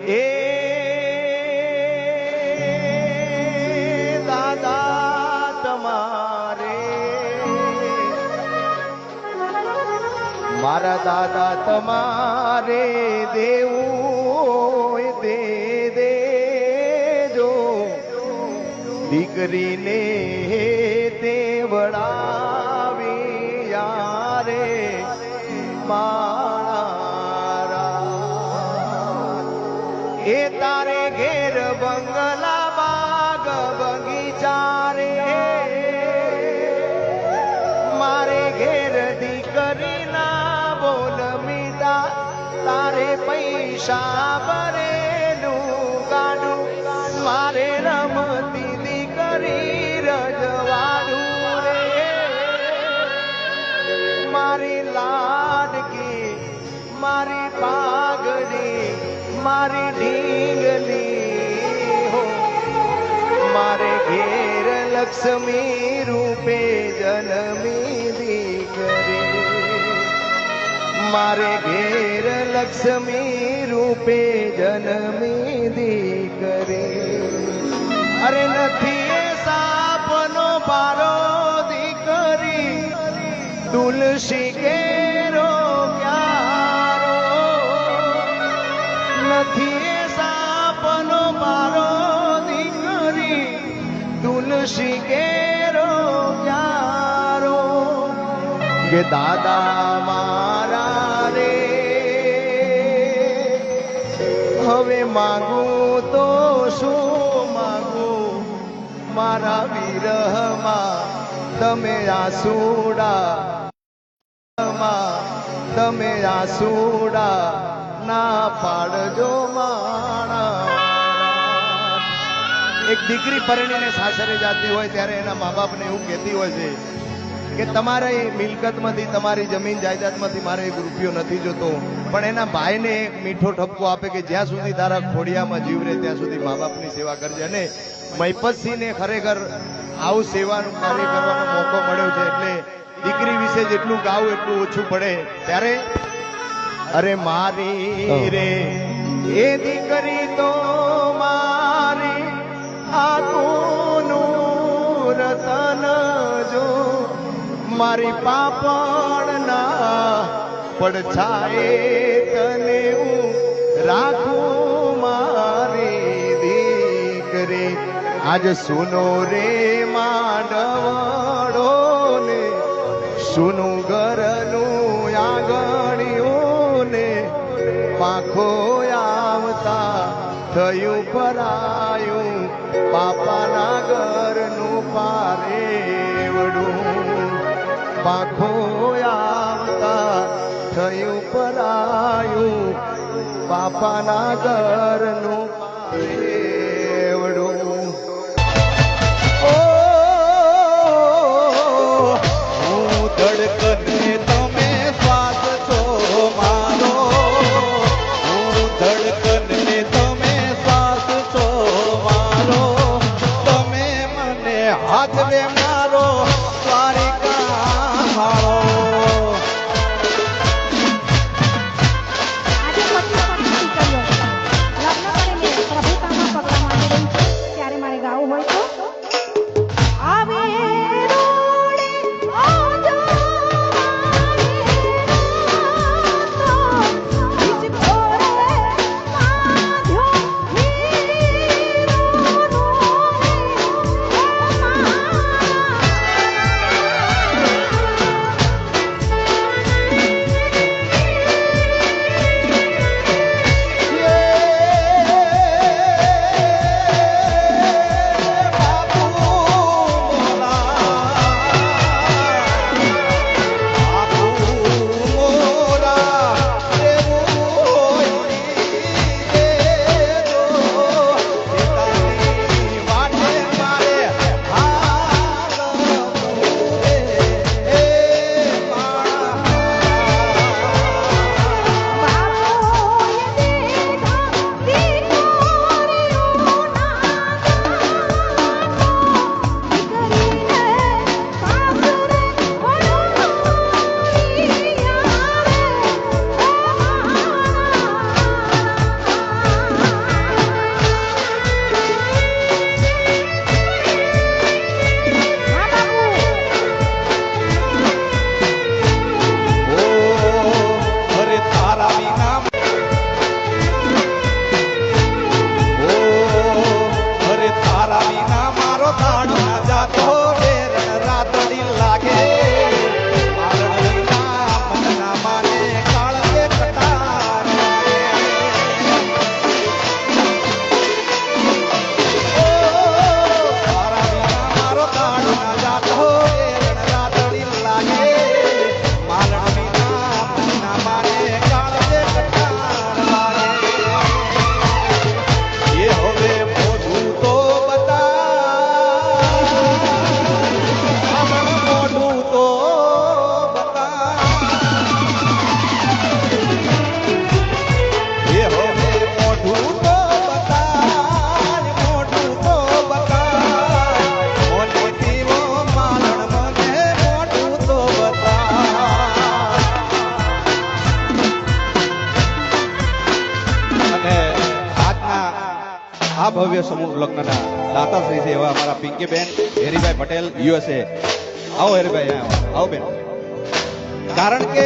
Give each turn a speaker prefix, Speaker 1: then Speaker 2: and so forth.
Speaker 1: એ દાદા તમારે. મારા દાદા તમારે દેવું તે દેજો દીકરીને દેવડાવી યારે. મારા પૈસા ભરેલું કાઢું મારે રમતી દીકરી રજવાડું રે. મારી લાડકી, મારી પાઘડી, મારી ઢીંગલી હો. મારે ઘેર લક્ષ્મી રૂપે જન્મી દીકરી. મારે ઘેર લક્ષ્મી રૂપે જન્મી દીકરી. અરે નથી સાપનો પારો દીકરી. તુલસી કેરો ક્યારો. નથી સાપનો પારો દીકરી. તુલસી કેરો કે દાદા મારા રે. હવે માગું તો શું માગું? મારા વિરહમાં તમે આસુડા. તમે આસુડા. ના પાડજો માણા. એક દીકરી પરણીને સાસરે જાતી હોય ત્યારે એના મા બાપને એવું કહેતી હોય છે કે તમારે એ મિલકતમાંથી તમારી જમીન જાયદાદમાંથી મારે એક રૂપિયો નથી જોતો. પણ એના ભાઈને એક મીઠો ઠપકો આપે કે જ્યાં સુધી તારા ખોડિયામાં જીવ રહે ત્યાં સુધી મા બાપની સેવા કરજે. અને મહિપતસિંહને ખરેખર આવું સેવાનું કાર્ય કરવાનો મોકો મળ્યો છે એટલે દીકરી વિશે જેટલું ગાવું એટલું ઓછું પડે. ત્યારે અરે મારી રે એ દીકરી તો મારી આખુનું રતન જો મારી પાપણના પડછાએ તને હું રાખું મારી દીકરી. આજ સુનો રે માંડવડો ને સુનું ઘરનું આંગણિયું ને પાખો આવતા થયું પરાયું પાપાના ઘરનું પારેવડું. પાંખો આવતા થયું પરાયું બાપાના ઘરનું ઓ હું ધડકને
Speaker 2: Okay.
Speaker 3: આ ભવ્ય સમૂહ લગ્નના દાતાશ્રી છે એવા અમારા પિંકીબેન હેરીભાઈ પટેલ, યુએસએ. આવો હેરીભાઈ આવો બેન. કારણ કે